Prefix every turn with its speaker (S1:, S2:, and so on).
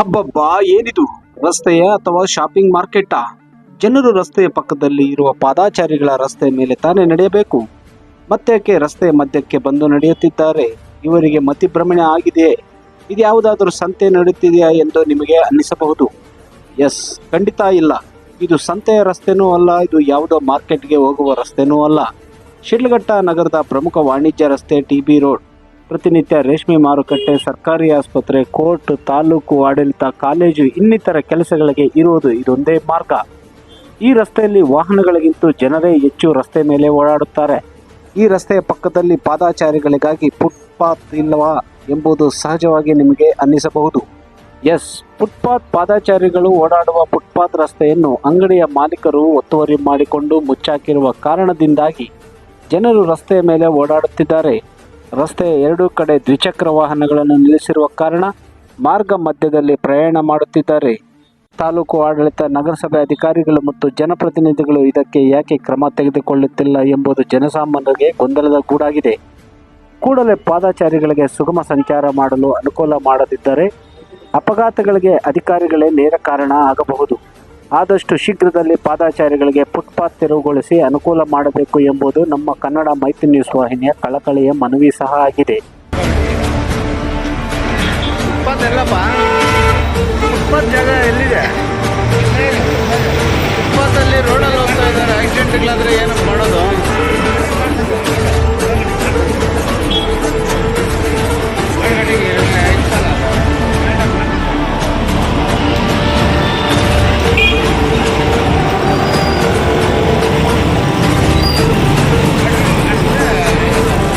S1: ಹಬ್ಬಬ್ಬ, ಏನಿದು? ರಸ್ತೆಯ ಅಥವಾ ಶಾಪಿಂಗ್ ಮಾರ್ಕೆಟಾ ಜನರು ರಸ್ತೆಯ ಪಕ್ಕದಲ್ಲಿ ಇರುವ ಪಾದಾಚಾರಿಗಳ ರಸ್ತೆ ಮೇಲೆ ತಾನೇ ನಡೆಯಬೇಕು. ಮತ್ತೇಕೆ ರಸ್ತೆಯ ಮಧ್ಯಕ್ಕೆ ಬಂದು ನಡೆಯುತ್ತಿದ್ದಾರೆ? ಇವರಿಗೆ ಮತಿಭ್ರಮಣೆ ಆಗಿದೆಯೇ ಇದು ಯಾವುದಾದರೂ ಸಂತೆ ನಡೆಯುತ್ತಿದೆಯಾ ಎಂದು ನಿಮಗೆ ಅನ್ನಿಸಬಹುದು? ಎಸ್, ಖಂಡಿತ ಇಲ್ಲ. ಇದು ಸಂತೆಯ ರಸ್ತೆನೂ ಅಲ್ಲ, ಇದು ಯಾವುದೋ ಮಾರ್ಕೆಟ್ಗೆ ಹೋಗುವ ರಸ್ತೆನೂ ಅಲ್ಲ. ಶಿಡ್ಲಘಟ್ಟ ನಗರದ ಪ್ರಮುಖ ವಾಣಿಜ್ಯ ರಸ್ತೆ ಟಿ ಬಿ ರೋಡ್. ಪ್ರತಿನಿತ್ಯ ರೇಷ್ಮೆ ಮಾರುಕಟ್ಟೆ, ಸರ್ಕಾರಿ ಆಸ್ಪತ್ರೆ, ಕೋರ್ಟ್, ತಾಲೂಕು ಆಡಳಿತ, ಕಾಲೇಜು, ಇನ್ನಿತರ ಕೆಲಸಗಳಿಗೆ ಇರುವುದು ಇದೊಂದೇ ಮಾರ್ಗ. ಈ ರಸ್ತೆಯಲ್ಲಿ ವಾಹನಗಳಿಗಿಂತ ಜನರೇ ಹೆಚ್ಚು ರಸ್ತೆ ಮೇಲೆ ಓಡಾಡುತ್ತಾರೆ. ಈ ರಸ್ತೆಯ ಪಕ್ಕದಲ್ಲಿ ಪಾದಾಚಾರಿಗಳಿಗಾಗಿ ಫುಟ್ಪಾತ್ ಇಲ್ಲವಾ ಎಂಬುದು ಸಹಜವಾಗಿ ನಿಮಗೆ ಅನ್ನಿಸಬಹುದು. ಎಸ್, ಫುಟ್ಪಾತ್ ಪಾದಾಚಾರಿಗಳು ಓಡಾಡುವ ಫುಟ್ಪಾತ್ ರಸ್ತೆಯನ್ನು ಅಂಗಡಿಯ ಮಾಲೀಕರು ಒತ್ತುವರಿ ಮಾಡಿಕೊಂಡು ಮುಚ್ಚಾಕಿರುವ ಕಾರಣದಿಂದಾಗಿ ಜನರು ರಸ್ತೆಯ ಮೇಲೆ ಓಡಾಡುತ್ತಿದ್ದಾರೆ. ರಸ್ತೆಯ ಎರಡೂ ಕಡೆ ದ್ವಿಚಕ್ರ ವಾಹನಗಳನ್ನು ನಿಲ್ಲಿಸಿರುವ ಕಾರಣ ಮಾರ್ಗ ಮಧ್ಯದಲ್ಲಿ ಪ್ರಯಾಣ ಮಾಡುತ್ತಿದ್ದಾರೆ. ತಾಲೂಕು ಆಡಳಿತ, ನಗರಸಭೆ ಅಧಿಕಾರಿಗಳು ಮತ್ತು ಜನಪ್ರತಿನಿಧಿಗಳು ಇದಕ್ಕೆ ಯಾಕೆ ಕ್ರಮ ತೆಗೆದುಕೊಳ್ಳುತ್ತಿಲ್ಲ ಎಂಬುದು ಜನಸಾಮಾನ್ಯರಿಗೆ ಗೊಂದಲದ ಗೂಡಾಗಿದೆ. ಕೂಡಲೇ ಪಾದಾಚಾರಿಗಳಿಗೆ ಸುಗಮ ಸಂಚಾರ ಮಾಡಲು ಅನುಕೂಲ ಮಾಡದಿದ್ದರೆ ಅಪಘಾತಗಳಿಗೆ ಅಧಿಕಾರಿಗಳೇ ನೇರ ಕಾರಣ ಆಗಬಹುದು. ಆದಷ್ಟು ಶೀಘ್ರದಲ್ಲಿ ಪಾದಾಚಾರಿಗಳಿಗೆ ಫುಟ್ಪಾತ್ ತೆರವುಗೊಳಿಸಿ ಅನುಕೂಲ ಮಾಡಬೇಕು ಎಂಬುದು ನಮ್ಮ ಕನ್ನಡ ಮೈತ್ರಿ ನ್ಯೂಸ್ ವಾಹಿನಿಯ ಕಳಕಳಿಯ ಮನವಿ ಸಹ ಆಗಿದೆ.
S2: ಜಾಗ ಎಲ್ಲಿದೆ? ರೋಡಲ್ಲಿ